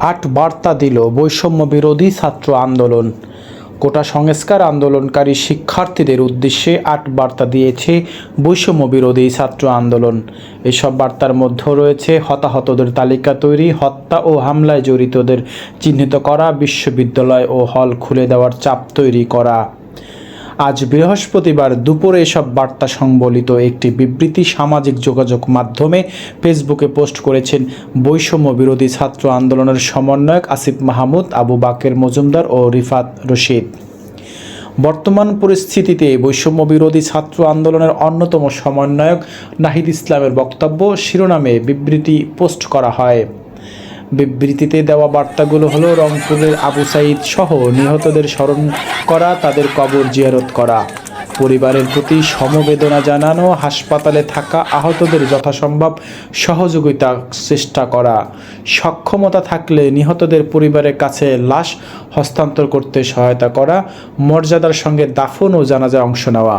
আট বার্তা দিল বৈষম্য বিরোধী ছাত্র আন্দোলন। কোটা সংস্কার আন্দোলনকারী শিক্ষার্থীদের উদ্দেশ্যে আট বার্তা দিয়েছে বৈষম্য বিরোধী ছাত্র আন্দোলন। এসব বার্তার মধ্যে রয়েছে হতাহতদের তালিকা তৈরি, হত্যা ও হামলায় জড়িতদের চিহ্নিত করা, বিশ্ববিদ্যালয় ও হল খুলে দেওয়ার চাপ তৈরি করা। আজ বৃহস্পতিবার দুপুরে এসব বার্তা সংবলিত একটি বিবৃতি সামাজিক যোগাযোগ মাধ্যমে ফেসবুকে পোস্ট করেছেন বৈষম্য বিরোধী ছাত্র আন্দোলনের সমন্বয়ক আসিফ মাহমুদ, আবু বাকের মজুমদার ও রিফাত রশিদ। বর্তমান পরিস্থিতিতে বৈষম্য বিরোধী ছাত্র আন্দোলনের অন্যতম সমন্বয়ক নাহিদ ইসলামের বক্তব্য শিরোনামে বিবৃতি পোস্ট করা হয়। বিবৃতিতে দেওয়া বার্তাগুলো হলো, রংপুরের আবু সাইদ সহ নিহতদের স্মরণ করা, তাদের কবর জিয়ারত করা। পরিবারের প্রতি সমবেদনা জানানো, হাসপাতালে থাকা আহতদের যথাসম্ভব সহযোগিতা চেষ্টা করা। সক্ষমতা থাকলে নিহতদের পরিবারের কাছে লাশ হস্তান্তর করতে সহায়তা করা, মর্যাদার সঙ্গে দাফন ও জানাজায় অংশ নেওয়া।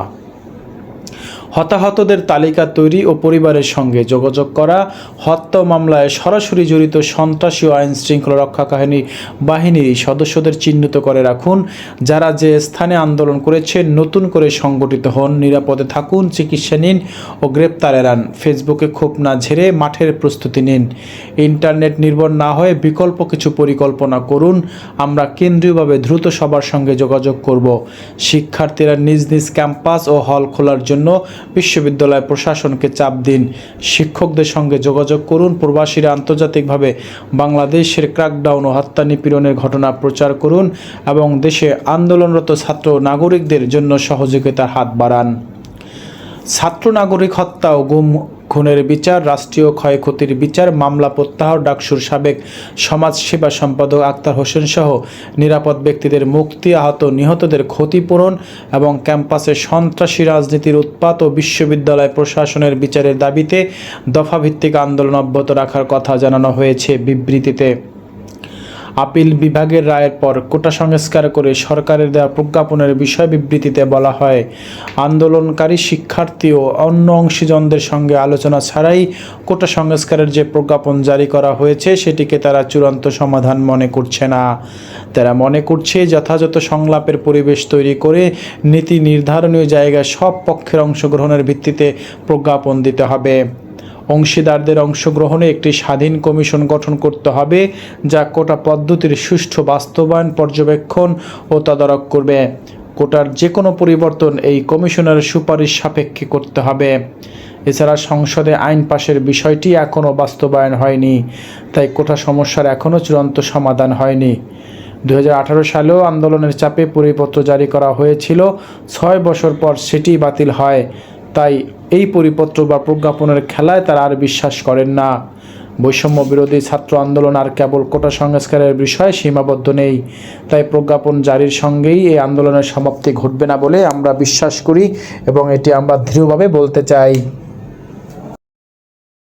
হতাহতদের তালিকা তৈরি ও পরিবারের সঙ্গে যোগাযোগ করা, হত্যা মামলায় সরাসরি জড়িত সন্ত্রাসী ও আইন শৃঙ্খলা রক্ষা কাহিনী বাহিনীর সদস্যদের চিহ্নিত করে রাখুন। যারা যে স্থানে আন্দোলন করেছে, নতুন করে সংগঠিত হন, নিরাপদে থাকুন, চিকিৎসা নিন ও গ্রেপ্তার এড়ান। ফেসবুকে ক্ষোভ না ঝেড়ে মাঠের প্রস্তুতি নিন। ইন্টারনেট নির্ভর না হয়ে বিকল্প কিছু পরিকল্পনা করুন। আমরা কেন্দ্রীয়ভাবে দ্রুত সবার সঙ্গে যোগাযোগ করব। শিক্ষার্থীরা নিজ নিজ ক্যাম্পাস ও হল খোলার জন্য বিশ্ববিদ্যালয় প্রশাসনকে চাপ দিন। শিক্ষকদের সঙ্গে যোগাযোগ করুন। প্রবাসীরা আন্তর্জাতিকভাবে বাংলাদেশের ক্র্যাকডাউন ও হত্যা নিপীড়নের ঘটনা প্রচার করুন এবং দেশে আন্দোলনরত ছাত্র নাগরিকদের জন্য সহযোগিতার হাত বাড়ান। ছাত্র নাগরিক হত্যা ও গুম খুনের বিচার, রাষ্ট্রীয় ক্ষয়ক্ষতির বিচার, মামলা প্রত্যাহার, ডাকসুর সাবেক সমাজসেবা সম্পাদক আক্তার হোসেন সহ নিরাপদ ব্যক্তিদের মুক্তি, আহত নিহতদের ক্ষতিপূরণ এবং ক্যাম্পাসে সন্ত্রাসী রাজনীতির উৎপাত ও বিশ্ববিদ্যালয় প্রশাসনের বিচারের দাবিতে দফাভিত্তিক আন্দোলন অব্যাহত রাখার কথা জানানো হয়েছে বিবৃতিতে। আপিল বিভাগের রায়ের পর কোটা সংস্কার করে সরকারের দেওয়া প্রজ্ঞাপনের বিষয় বিবৃতিতে বলা হয়, আন্দোলনকারী শিক্ষার্থী ও অন্য অংশীজনদের সঙ্গে আলোচনা ছাড়াই কোটা সংস্কারের যে প্রজ্ঞাপন জারি করা হয়েছে, সেটিকে তারা চূড়ান্ত সমাধান মনে করছে না। তারা মনে করছে যথাযথ সংলাপের পরিবেশ তৈরি করে নীতি নির্ধারণীয় জায়গায় সব পক্ষের অংশগ্রহণের ভিত্তিতে প্রজ্ঞাপন দিতে হবে। অংশীদারদের অংশগ্রহণে একটি স্বাধীন কমিশন গঠন করতে হবে, যা কোটা পদ্ধতির সুষ্ঠু বাস্তবায়ন, পর্যবেক্ষণ ও তদারক করবে। কোটার যে কোনো পরিবর্তন এই কমিশনের সুপারিশ সাপেক্ষে করতে হবে। এছাড়া সংসদে আইন পাশের বিষয়টি এখনও বাস্তবায়ন হয়নি, তাই কোটা সমস্যার এখনও চূড়ান্ত সমাধান হয়নি। দু হাজার আঠারো সালেও আন্দোলনের চাপে পরিপত্র জারি করা হয়েছিল, ছয় বছর পর সেটি বাতিল হয়। তাই এই পরিপত্র বা প্রজ্ঞাপনের খেলায় তারা আর বিশ্বাস করেন না। বৈষম্য বিরোধী ছাত্র আন্দোলন আর কেবল কোটা সংস্কারের বিষয়ে সীমাবদ্ধ নেই। তাই প্রজ্ঞাপন জারির সঙ্গেই এই আন্দোলনের সমাপ্তি ঘটবে না বলে আমরা বিশ্বাস করি এবং এটি আমরা দৃঢ়ভাবে বলতে চাই।